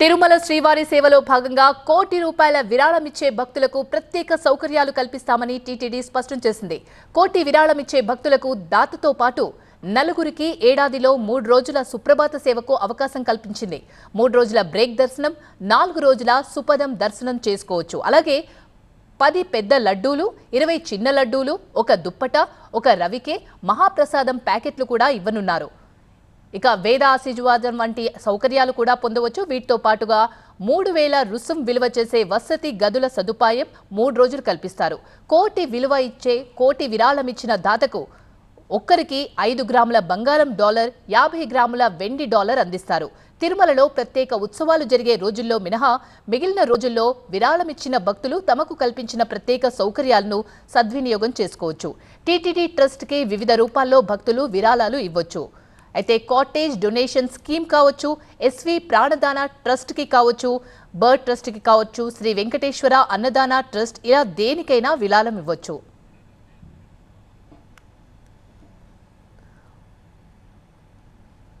తిరుమల శ్రీవారి సేవలో భాగంగా కోటి రూపాయల విరాళమిచ్చే భక్తులకు ప్రత్యేక సౌకర్యాలు కల్పిస్తామని టీటీడీ స్పష్టం చేసింది. కోటి విరాళమిచ్చే భక్తులకు దాతతో పాటు నలుగురికి ఏడాదిలో మూడు రోజుల సుప్రభాత సేవకు అవకాశం కల్పించింది. మూడు రోజుల బ్రేక్ దర్శనం నాలుగు రోజుల సుపదం దర్శనం చేసుకోవచ్చు. అలాగే పది పెద్ద లడ్డూలు ఇరవై చిన్న లడ్డూలు ఒక దుప్పట ఒక రవికే మహాప్రసాదం ప్యాకెట్లు కూడా ఇవ్వనున్నారు. ఇక వేద ఆశీర్వాదం వంటి సౌకర్యాలు కూడా పొందవచ్చు. వీటితో పాటుగా మూడు వేల రుసుం విలువ చేసే వసతి గదుల సదుపాయం మూడు రోజులు కల్పిస్తారు. కోటి విలువ ఇచ్చే కోటి విరాళం ఇచ్చిన దాతకు ఒక్కరికి ఐదు గ్రాముల బంగారం డాలర్ యాభై గ్రాముల వెండి డాలర్ అందిస్తారు. తిరుమలలో ప్రత్యేక ఉత్సవాలు జరిగే రోజుల్లో మినహా మిగిలిన రోజుల్లో విరాళమిచ్చిన భక్తులు తమకు కల్పించిన ప్రత్యేక సౌకర్యాలను సద్వినియోగం చేసుకోవచ్చు. టీటీడీ ట్రస్ట్కి వివిధ రూపాల్లో భక్తులు విరాళాలు ఇవ్వచ్చు. అయితే కాటేజ్ డొనేషన్ స్కీమ్ కావచ్చు ఎస్వి ప్రాణదాన ట్రస్ట్కి కావచ్చు బర్డ్ ట్రస్ట్కి కావచ్చు శ్రీ వెంకటేశ్వర అన్నదాన ట్రస్ట్ ఇలా దేనికైనా విలాలం ఇవ్వచ్చు.